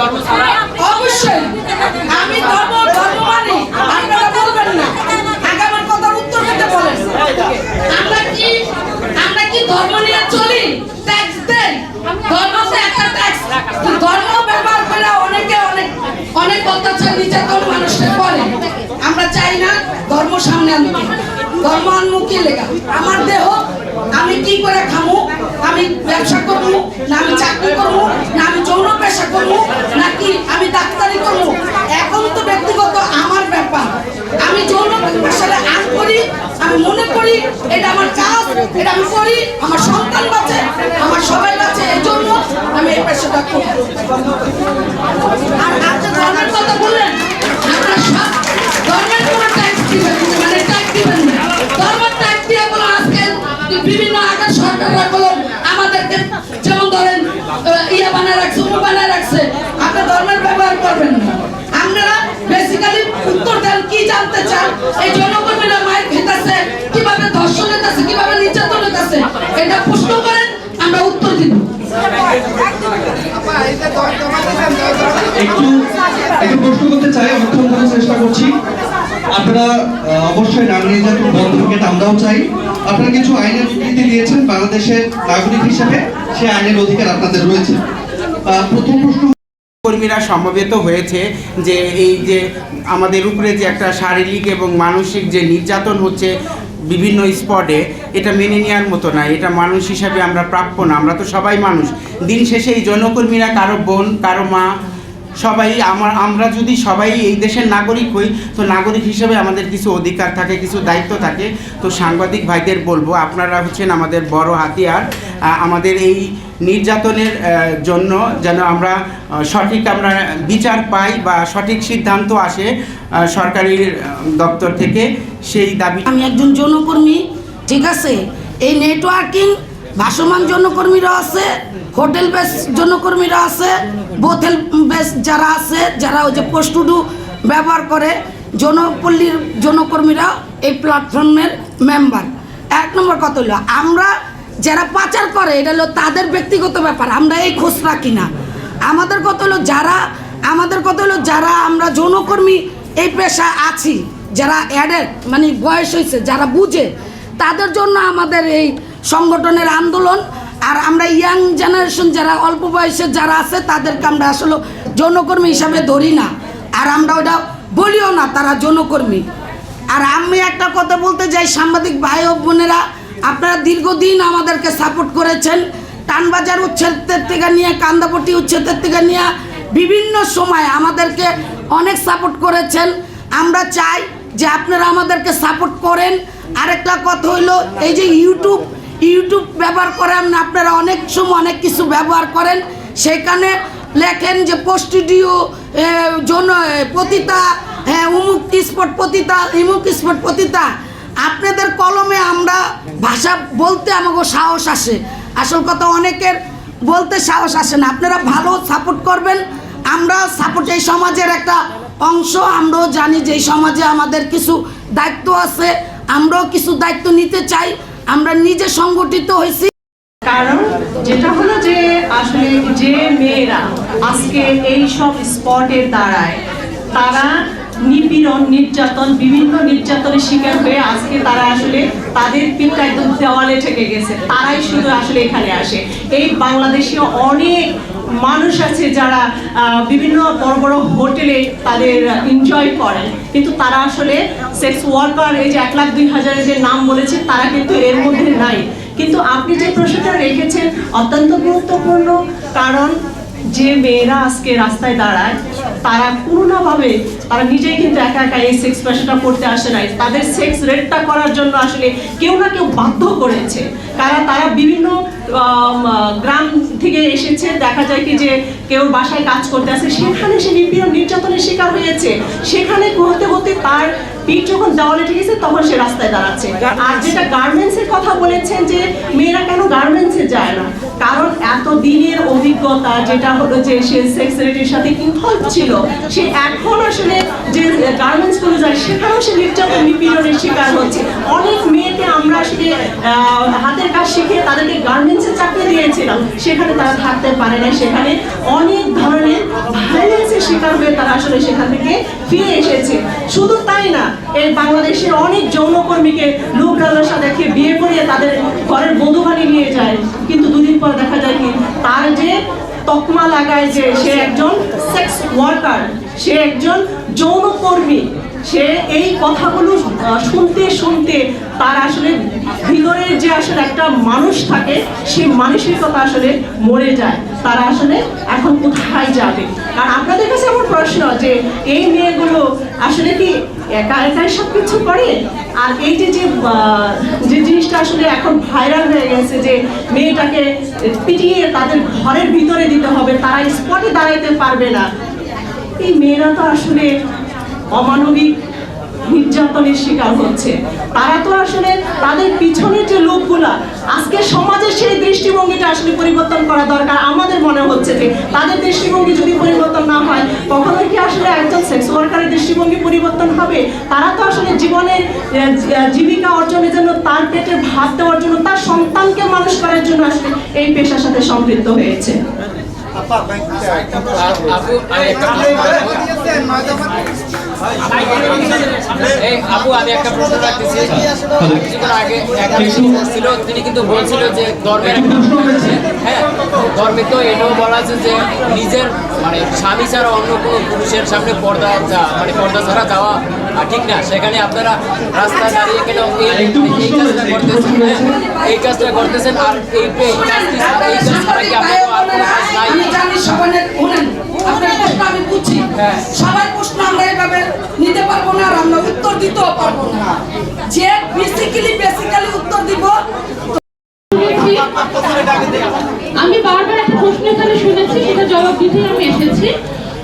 অবশ্যই। আমি ধর্ম ধর্ম মানি। আপনারা বলবেন না। আগে কথার উত্তর দিতে বলেন। আমরা কি আমরা কি ধর্ম নিয়ে চলি? ট্যাক্স ধর্ম তো একটা ট্যাক্স ধর্ম ব্যবহার করে অনেকে অনেক অনেক অত্যাচার নির্যাতন মানুষকে করে। আমরা চাই না ধর্ম সামনে আনতে। ধর্ম আনমু কি লেগা। আমার দেহ, আমি কি করে খামু? আমি ব্যবসা করব না আমি চাকরি করব না আমি যৌন পেশা করব নাকি আমি ডাক্তারি করব এখন তো ব্যক্তিগত আমার ব্যাপার। আমি যৌন পেশাটা আন করি, আমি মনে করি এটা আমার কাজ, এটা আমি করি, আমার সন্তান বাঁচে, আমার সবাই বাঁচে, এই জন্য আমি এই পেশাটা করি বিভিন্ন আগের সরকাররা বলো আমাদেরকে যেমন ধরেন ইয়ে বানায় রাখছে উমুক বানায় রাখছে, আপনি ধর্মের ব্যবহার করবেন না। আপনারা বেসিক্যালি উত্তর দেন, কি জানতে চান? এই জনকর্মীরা মায়ের খেতেছে, কীভাবে ধর্ষণ হইতেছে, কীভাবে নির্যাতন হইতেছে, এটা প্রশ্ন করেন, আমরা উত্তর দিব। একটু একটু প্রশ্ন করতে চাই করার চেষ্টা করছি। আপনারা অবশ্যই নারী নির্যাতন বন্ধ হোক আমরাও চাই। আপনারা কিছু আইনের স্বীকৃতি দিয়েছেন বাংলাদেশের নাগরিক হিসেবে, সেই আইনের অধিকার আপনাদের রয়েছে। প্রথম প্রশ্ন কর্মীরা সমবেত হয়েছে যে এই যে আমাদের উপরে যে একটা শারীরিক এবং মানসিক যে নির্যাতন হচ্ছে বিভিন্ন স্পটে, এটা মেনে নেওয়ার মতো না। এটা মানুষ হিসাবে আমরা প্রাপ্য না, আমরা তো সবাই মানুষ। দিন শেষে এই জনকর্মীরা কারও বোন, কারও মা সবাই আমার, আমরা যদি সবাই এই দেশের নাগরিক হই, তো নাগরিক হিসেবে আমাদের কিছু অধিকার থাকে, কিছু দায়িত্ব থাকে। তো সাংবাদিক ভাইদের বলব, আপনারা হচ্ছেন আমাদের বড় হাতিয়ার। আমাদের এই নির্যাতনের জন্য যেন আমরা সঠিক আমরা বিচার পাই বা সঠিক সিদ্ধান্ত আসে সরকারি দপ্তর থেকে সেই দাবি আমি একজন যৌনকর্মী ঠিক আছে? এই নেটওয়ার্কিং ভাসমান যৌনকর্মীরা আছে, হোটেল বেস যৌনকর্মীরা আছে বোথেল বেস যারা আছে, যারা ওই যে পোস্টুডু ব্যবহার করে যৌনপল্লীর যৌনকর্মীরা এই প্ল্যাটফর্মের মেম্বার এক নম্বর কথা হলো, আমরা যারা পাচার করে, এটা হলো তাদের ব্যক্তিগত ব্যাপার, আমরা এই খোঁজ রাখি না। আমাদের কথা হলো যারা, আমাদের কথা হলো যারা আমরা যৌনকর্মী এই পেশা আছি, যারা অ্যাডেড মানে বয়স হয়েছে, যারা বুঝে, তাদের জন্য আমাদের এই সংগঠনের আন্দোলন, আর আমরা ইয়াং জেনারেশন যারা, অল্প বয়সের যারা আছে, তাদেরকে আমরা আসলে যৌনকর্মী হিসাবে ধরি না। আর আমরা ওটা বলিও না, তারা যৌনকর্মী আর আমি একটা কথা বলতে চাই, সাংবাদিক ভাই ও বোনেরা, আপনারা দীর্ঘদিন আমাদেরকে সাপোর্ট করেছেন। টানবাজার উচ্ছেদের থেকে নিয়ে কান্দাপট্টি উচ্ছেদের থেকে নিয়ে, বিভিন্ন সময় আমাদেরকে অনেক সাপোর্ট করেছেন। আমরা চাই যে আপনারা আমাদেরকে সাপোর্ট করেন। আরেকটা কথা হইল এই যে ইউটিউব ইউটিউব ব্যবহার করেন, আপনারা অনেক সময় অনেক কিছু ব্যবহার করেন, সেখানে লেখেন যে পোস্টিডিও জন পতিতা হ্যাঁ উমুক স্পট পতিতা, ইমুক স্পট পতিতা। আপনাদের কলমে আমরা ভাষা বলতে আমাকে সাহস আসে। আসল কথা, অনেকের বলতে সাহস আসে না। আপনারা ভালো সাপোর্ট করবেন। আমরা সাপোর্ট, এই সমাজের একটা অংশ, আমরাও জানি যে এই সমাজে আমাদের কিছু দায়িত্ব আছে, আমরাও কিছু দায়িত্ব নিতে চাই। আমরা নিজে সংগঠিত হয়েছি। কারণ যেটা হলো যে আসলে যে মেয়েরা আজকে এই সব স্পটের দ্বারায়, তারা নিপীড়ন, নির্যাতন, বিভিন্ন নির্যাতনের শিকার হয়ে আজকে তারা আসলে তাদের পিঠটা একদম দেওয়ালে ঠেকে গেছে। তারাই শুধু আসলে এখানে আসে। এই বাংলাদেশীয় অনেক মানুষ আছে যারা বিভিন্ন বড় বড় হোটেলে তাদের এনজয় করেন। কিন্তু তারা আসলে সেক্স ওয়ার্কার এই যে এক লাখ দুই হাজারের যে নাম বলেছে, তারা কিন্তু এর মধ্যে নাই। কিন্তু আপনি যে প্রশ্নটা রেখেছেন, অত্যন্ত গুরুত্বপূর্ণ কারণ যে মেয়েরা আজকে রাস্তায় দাঁড়ায়, তারা কোনোভাবে তারা নিজেই কিন্তু একা একা এই সেক্স পেশাটা করতে আসে নাই। তাদের সেক্স রেটটা করার জন্য আসলে কেউ না কেউ বাধ্য করেছে। কারণ তারা বিভিন্ন গ্রাম থেকে এসেছে দেখা যায় কি যে কেউ বাসায় কাজ করতে আসে সেখানে সে নিপীড়ন নির্যাতনের শিকার হয়েছে। সেখানে হতে হতে তার পিঠ যখন দেওয়ালে ঠেকেছে তখন সে রাস্তায় দাঁড়াচ্ছে। আর যেটা গার্মেন্টস এর কথা বলেছেন যে মেয়েরা কেন গার্মেন্টসে যায় না? কারণ এত দিনের অভিজ্ঞতা যেটা হলো যে সে সেক্স সাথে ইনভলভ ছিল সে এখন আসলে যে গার্মেন্টসগুলো যায় সেখানেও সে নির্যাতন নিপীড়নের শিকার হচ্ছে। অনেক মেয়েকে আমরা আসলে আহ, হাতের কাজ শিখে তাদেরকে গার্মেন্টসের চাকরি দিয়েছিলাম সেখানে তারা থাকতে পারে না সেখানে অনেক ধরনের ভায়োলেন্সের শিকার হয়ে তারা আসলে সেখান থেকে ফিরে এসেছে। শুধু তাই না, এই বাংলাদেশের অনেক যৌনকর্মীকে লোকলালার সাথে খেয়ে বিয়ে করিয়ে তাদের ঘরের বধূ বানিয়ে নিয়ে যায়। কিন্তু দুদিন পর দেখা যায় কি, তার যে তকমা লাগায় যে সে একজন সেক্স ওয়ার্কার সে একজন যৌনকর্মী, সে এই কথাগুলো শুনতে শুনতে তার আসলে ভিতরের যে আসলে একটা মানুষ থাকে, সেই মানসিকতা আসলে মরে যায়। তারা আসলে এখন কোথায় যাবে? আর আপনাদের কাছে আমার প্রশ্ন যে, এই মেয়েগুলো আসলে কি একা একাই সব কিছু করে? আর এই যে যে যে জিনিসটা আসলে এখন ভাইরাল হয়ে গেছে যে, মেয়েটাকে পিটিয়ে তাদের ঘরের ভিতরে দিতে হবে, তারা স্পটে দাঁড়াইতে পারবে না। এই মেয়েরা তো আসলে অমানবিক নির্যাতনের শিকার হচ্ছে। তারা তো আসলে তাদের পিছনের যে আজকে সমাজের সেই দৃষ্টিভঙ্গিটা আসলে পরিবর্তন করা দরকার আমাদের মনে হচ্ছে যে তাদের দৃষ্টিভঙ্গি যদি পরিবর্তন না হয় কখনো কি আসলে একজন সেক্স ওয়ার্কারের দৃষ্টিভঙ্গি পরিবর্তন হবে তারা তো আসলে জীবনের জীবিকা অর্জনের জন্য তার পেটে ভাত দেওয়ার জন্য তার সন্তানকে মানুষ করার জন্য আসলে এই পেশার সাথে সম্পৃক্ত হয়েছে আপু এই আপু আমি একটা প্রশ্ন রাখতেছি। কিছুক্ষণ আগে আলোচনা তিনি কিন্তু বলছিল যে ধর্মের হ্যাঁ ধর্মে তো এটাও বলা আছে যে নিজের মানে স্বামী ছাড়া অন্য কোনো পুরুষের সামনে পর্দা যা- মানে পর্দা ছাড়া যাওয়া ঠিক না। সেখানে আপনারা রাস্তায় দাঁড়িয়ে কেন এই কাজটা করতেছেন? হ্যাঁ, এই কাজটা করতেছেন আর এই এই কাজ এই কাজ ছাড়া কি আপনাদের আর কোনো কাজ নাই? হ্যাঁ। সবার আমরা এভাবে নিতে পারব না আর আমরা উত্তর দিতেও পারব না। যে বেসিক্যালি বেসিক্যালি উত্তর দিব। আমি বারবার একটা প্রশ্ন এখানে শুনেছি, সেটা জবাব দিতে আমি এসেছি।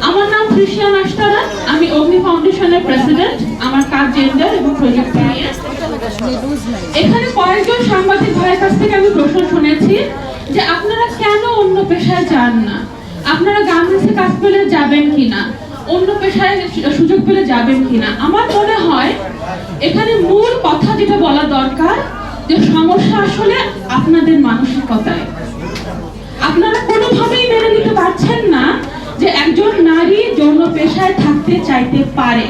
আমার নাম তৃষিয়া নাস্তারা আমি অগ্নি ফাউন্ডেশনের প্রেসিডেন্ট আমার কাজ জেন্ডার এবং নিয়ে। এখানে কয়েকজন সাংবাদিক ভাইয়ের কাছ থেকে আমি প্রশ্ন শুনেছি যে আপনারা কেন অন্য পেশায় যান না? আপনারা গার্মেন্টসে কাজ পেলে যাবেন কিনা? অন্য পেশায় সুযোগ পেলে যাবেন কিনা? আমার মনে হয় এখানে মূল কথা যেটা বলা দরকার যে সমস্যা আসলে আপনাদের মানসিকতায়। আপনারা কোনোভাবেই মেনে নিতে পারছেন না যে একজন নারী যৌন পেশায় থাকতে চাইতে পারে।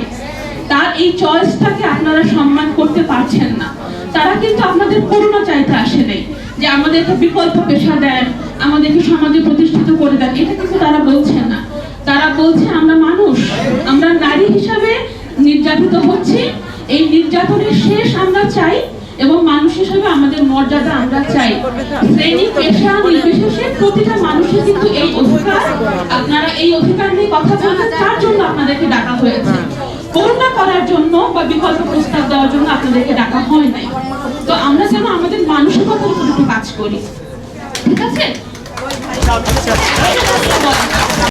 তার এই চয়েসটাকে আপনারা সম্মান করতে পারছেন না। তারা কিন্তু আপনাদের করুণা চাইতে আসে নেই যে আমাদেরকে বিকল্প পেশা দেন, আমাদেরকে সমাজে প্রতিষ্ঠিত করে দেন। এটা কিন্তু তারা বলছে না। তারা বলছে, আমরা নির্যাতিত হচ্ছি, এই নির্যাতনের শেষ আমরা চাই এবং মানুষ হিসেবে আমাদের মর্যাদা আমরা চাই। শ্রেণি, পেশা, নির্বিশেষে প্রতিটা মানুষের কিন্তু এই অধিকার। আপনারা এই অধিকার নিয়ে কথা বলতে তার জন্য আপনাদেরকে ডাকা হয়েছে। করুণা করার জন্য বা বিকল্প প্রস্তাব দেওয়ার জন্য আপনাদেরকে ডাকা হয় নাই। তো আমরা যেন আমাদের মানসিকতার উপর কাজ করি। ঠিক আছে?